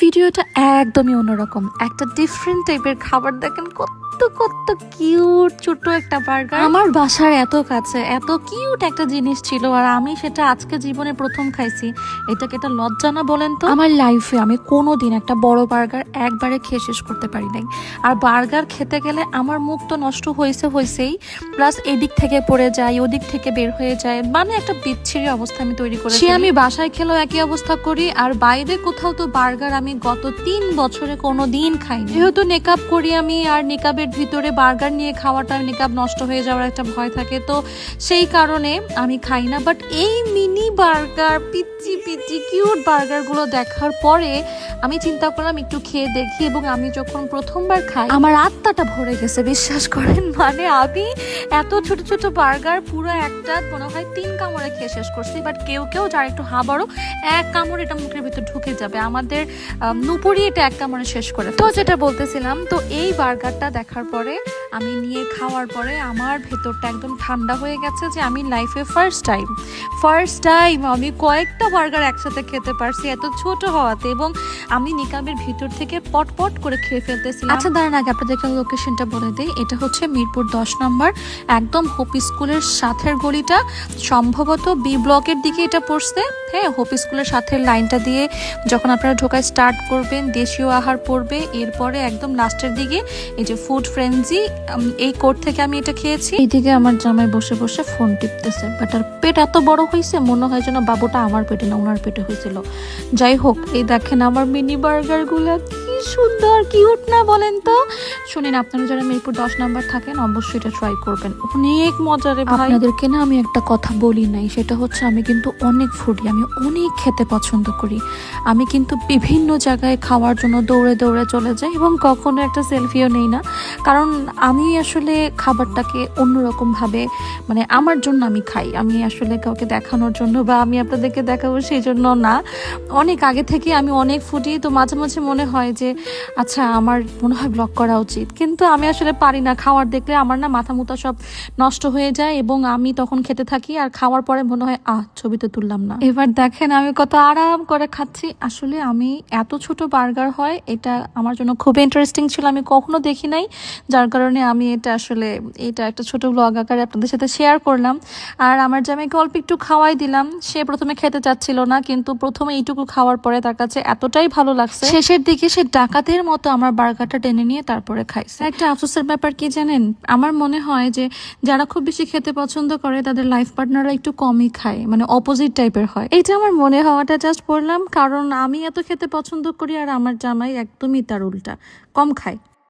ভিডিওটা একদমই অন্যরকম। একটা ডিফারেন্ট টাইপের খাবার। দেখেন কত কত কিউট ছোট একটা বার্গার আমার বাসার এত কাছে এত কিউট একটা জিনিস ছিল আর আমি সেটা আজকে জীবনে প্রথম খাইছি। এটাকে এটা লজ্জা না বলেন তো? আমার লাইফে আমি কোনোদিন একটা বড় বার্গার একবারে খেয়ে শেষ করতে পারি নাই। আর বার্গার খেতে গেলে আমার মুখ তো নষ্ট হয়েছে হয়েছেই। প্লাস এদিক থেকে পড়ে যায় ওদিক থেকে বের হয়ে যায়। মানে একটা বিচ্ছিরি অবস্থা আমি তৈরি করি সে আমি বাসায় খেলেও একই অবস্থা করি। আর বাইরে কোথাও তো বার্গার আমি গত তিন বছরে কোনো দিন খাইনি। যেহেতু নেকাব করি আমি আর নেকাবের ভিতরে বার্গার নিয়ে খাওয়াটা নেকাব নষ্ট হয়ে যাওয়ার একটা ভয় থাকে তো সেই কারণে আমি খাই না। বাট এই মিনি বার্গার পিচি পিচি কিউট বার্গারগুলো দেখার পরে আমি চিন্তা করলাম একটু খেয়ে দেখি এবং আমি যখন প্রথমবার খাই আমার আত্মাটা ভরে গেছে বিশ্বাস করেন। মানে আমি এত ছোট ছোট বার্গার পুরো একটা মনে হয় তিন কামড়ে খেয়ে শেষ করছি বাট কেউ কেউ যার একটু হাবারও এক কামড় এটা মুখের ভিতর ঢুকে যাবে। আমাদের আম, নুপুরি এটা এক কামড়ে শেষ করে। তো যেটা বলতেছিলাম, তো এই বার্গারটা দেখার পরে, আমি নিয়ে খাওয়ার পরে আমার ভেতরটা একদম ঠান্ডা হয়ে গেছে যে আমি লাইফে ফার্স্ট টাইম ফার্স্ট টাইম আমি কয়েকটা বার্গার একসাথে খেতে পারছি এত ছোট হওয়াতে এবং আমি নিকাবের ভিতর থেকে পটপট করে খেয়ে ফেলতেছিলাম। আচ্ছা দাঁড়ান আগে আপনাদেরকে লোকেশনটা বলে দিই। এটা হচ্ছে মিরপুর দশ নম্বর, একদম হোপ স্কুলের সাথের গলিটা। সম্ভবত বি ব্লকের দিকে এটা পড়ছে। হ্যাঁ হোপ স্কুলের সাথে লাইনটা দিয়ে যখন আপনারা ঢোকায় স্টার্ট করবেন, দেশীয় আহার পড়বে, এরপরে একদম লাস্টের দিকে এই যে ফুড ফ্রেন্সি এই কোর্ট থেকে আমি এটা খেয়েছি। এইদিকে আমার জামাই বসে বসে ফোন টিপতেছে বাট আর পেট এত বড় হয়েছে মনে হয় যেন বাবুটা আমার পেটে না, ওনার পেটে হয়েছিল যাই হোক, এই দেখেন আমার মিনি বার্গারগুলা। কি সুন্দর কিউট না বলেন তো? শুনেন, আপনারা যারা মিরপুর দশ নাম্বার থাকেন, অবশ্যই এটা ট্রাই করবেন। অনেক মজা রে ভাই। আপনাদেরকে না আমি একটা কথা বলি নাই, সেটা হচ্ছে আমি কিন্তু অনেক ফুডি আমি অনেক খেতে পছন্দ করি। আমি কিন্তু বিভিন্ন জায়গায় খাওয়ার জন্য দৌড়ে দৌড়ে চলে যাই এবং কখনো একটা সেলফিও নেই না। কারণ আমি আসলে খাবারটাকে অন্যরকম ভাবে মানে আমার জন্য আমি খাই। আমি আসলে কাউকে দেখানোর জন্য বা আমি আপনাদেরকে দেখাবো সেই জন্য না। অনেক আগে থেকে আমি অনেক ফুটি তো মাঝে মাঝে মনে হয় যে আচ্ছা আমার মনে হয় ব্লগ করা উচিত। কিন্তু আমি আসলে পারি না। খাওয়ার দেখলে আমার না মাথা মুথা সব নষ্ট হয়ে যায় এবং আমি তখন খেতে থাকি আর খাওয়ার পরে মনে হয়, আহ ছবিতে তুললাম না। এবার দেখেন, আমি কত আরাম করে খাচ্ছি। আসলে আমি এত ছোট বার্গার হয়, এটা আমার জন্য খুব ইন্টারেস্টিং ছিল। আমি কখনো দেখি নাই, যার কারণে আমি এটা আসলে, এটা একটা ছোট ব্লগ আকারে আপনাদের সাথে শেয়ার করলাম। আর আমার জামাইকে অল্প একটু খাওয়াই দিলাম। সে প্রথমে খেতে চাচ্ছিল না, কিন্তু প্রথমে এইটুকু খাওয়ার পরে তার কাছে এতটাই ভালো লাগছে। শেষের দিকে সে ডাকাতের মতো আমার বার্গারটা টেনে নিয়ে তারপরে খাইছে। একটা আফসোসের ব্যাপার কি জানেন? আমার মনে হয় যে যারা খুব বেশি খেতে পছন্দ করে, তাদের লাইফ পার্টনাররা একটু কমই খায় মানে অপোজিট টাইপের হয়। এটা আমার মনে হওয়াটা জাস্ট পড়লাম, কারণ আমি এত খেতে পছন্দ করি আর আমার জামাই একদমই তার উল্টা, কম খায়।